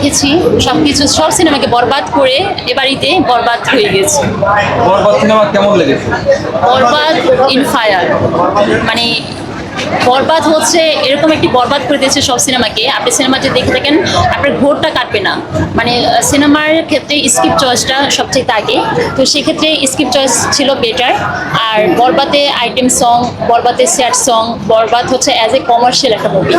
দেখেছি। সব কিছু সব সিনেমাকে বরবাদ করে এ বাড়িতে বরবাদ হয়ে গেছে। বরবাদ সিনেমা কেমন লেগেছে? Borbaad in fire. মানে বরবাদ হচ্ছে, এরকম একটি বরবাদ করে দিয়েছে সব সিনেমাকে। আপনি সিনেমা যদি দেখে থাকেন, আপনার ঘোরটা কাটবে না। মানে সিনেমার ক্ষেত্রে স্কিপ চয়েসটা সবচেয়ে আগে। তো সেক্ষেত্রে স্কিপ চয়েস ছিল বেটার আর বরবাদে আইটেম সং বরবাদে স্যাড সং বরবাদ হচ্ছে অ্যাজ এ কমার্শিয়াল একটা মুভি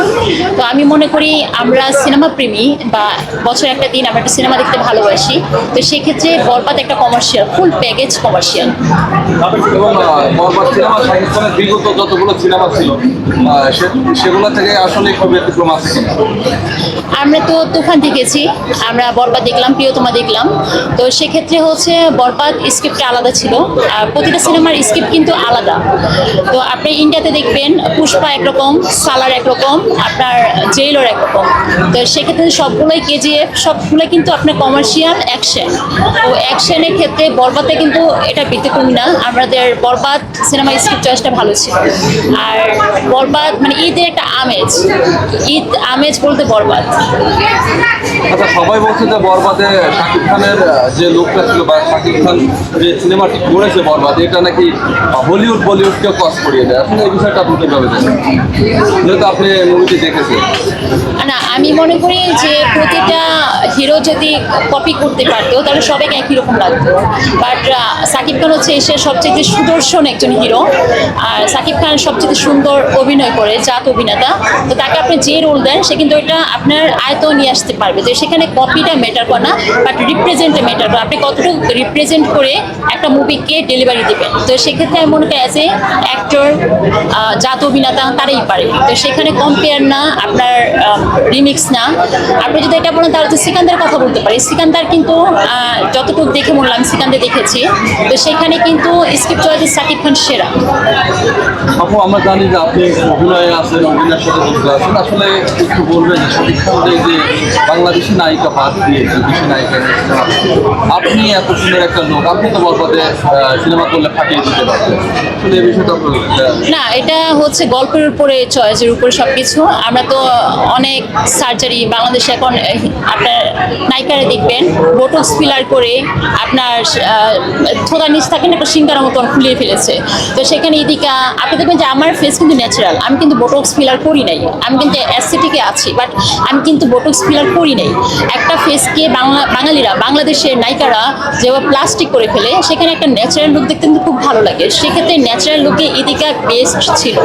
তো আমি মনে করি, আমরা সিনেমা প্রেমী বা বছর একটা দিন আমরা একটা সিনেমা দেখতে ভালোবাসি। তো সেক্ষেত্রে বরবাদ একটা commercial full package commercial cinema ছিল সেগুলো থেকে আসলে ব্যতিক্রম আছে আমরা তো তুফান দেখেছি, আমরা বরবাদ দেখলাম, প্রিয়তমা দেখলাম। তো সেক্ষেত্রে হচ্ছে বরবাদ স্ক্রিপ্টটা আলাদা ছিল, আর প্রতিটা সিনেমার স্ক্রিপ্ট কিন্তু আলাদা। তো আপনি ইন্ডিয়াতে দেখবেন, পুষ্পা একরকম সালার একরকম আপনার জেইলর একরকম তো সেক্ষেত্রে সবগুলোই কেজিএফ সবগুলোই কিন্তু আপনার কমার্শিয়াল অ্যাকশন তো অ্যাকশনের ক্ষেত্রে বরবাদে কিন্তু এটা ব্যতিক্রমী না, আমাদের বরবাদ সিনেমা স্ক্রিপ্ট চয়েসটা ভালো ছিল। আর বরবাদ মানে ঈদের একটা আমেজ। ঈদ আমেজ বলতে বরবাদ। আচ্ছা সবাই বলছে যে বরবাদে শাকিব খানের যে লোকটা ছিল বা শাকিব খান যে সিনেমাটি করেছে বরবাদ এটা নাকি হলিউড বলিউডকে কস করিয়ে দেয়? আসলে এই বিষয়টা আপনি কীভাবে দেখেন? যেহেতু আপনি মুভিটি দেখেছেন। না আমি মনে করি যে প্রতিটা হিরো যদি কপি করতে পারতো, তাহলে সবাইকে একই রকম লাগতো। বাট সাকিব খান হচ্ছে এসে সবচেয়ে সুদর্শন একজন হিরো আর সাকিব খান সবচেয়ে সুন্দর অভিনয় করে, জাত অভিনেতা। তো তাকে আপনি যে রোল দেন, সে কিন্তু ওইটা আপনার আয়ত নিয়ে আসতে পারবে। তো সেখানে কপিটা ম্যাটার করে না বাট রিপ্রেজেন্টে ম্যাটার করে। আপনি কতটুকু রিপ্রেজেন্ট করে একটা মুভিকে ডেলিভারি দেবেন? তো সেক্ষেত্রে আমি মনে করি অ্যাজ এ অ্যাক্টর জাত অভিনেতা তারাই পারে। তো সেখানে কম্পেয়ার না, আপনার রিমিক্স না। আপনি যদি এটা বলেন তাহলে তো সিকান্দার কথা বলতে পারি। সিকান্দার কিন্তু যতটুকু দেখে হলো আমি সিকান্দার দেখেছি। তো সেখানে কিন্তু স্ক্রিপ্ট চয়েস সাকিব খান সেরা। আপু আমরা জানি যে আপনি অভিনয়ে আছেন অভিনয়ের সাথে যুক্ত আছেন। আসলে একটু বলবেন যে যে বাংলাদেশি নায়িকা বাদ দিয়ে নায়িকা আপনি এত সুন্দর একটা লোক। আপনি তো বরবাদে সিনেমা করলে ফাটিয়ে দিতে পারবেন আসলে এই বিষয়টা না এটা হচ্ছে গল্পের উপরে চয়েসের উপরে সব কিছু আমরা তো অনেক সার্জারি বাংলাদেশে এখন আপনার নায়িকারা দেখবেন বোটক্স ফিলার করে আপনার থোদা নিচ থাকে না, একটা সিঙ্গার মতন খুলিয়ে ফেলেছে। তো সেখানে ইদিকা আপনি দেখবেন যে আমার ফেস কিন্তু ন্যাচারাল আমি কিন্তু বোটক্স ফিলার করি নাই। আমি কিন্তু অ্যাসিটিকে আছি বাট আমি কিন্তু বোটক্স ফিলার করি নাই। একটা ফেসকে বাংলা, বাঙালিরা, বাংলাদেশের নায়িকারা যেভাবে প্লাস্টিক করে ফেলে, সেখানে একটা ন্যাচারাল লুক দেখতে কিন্তু খুব ভালো লাগে। সেক্ষেত্রে ন্যাচারাল লুকে ইদিকা বেস্ট ছিল।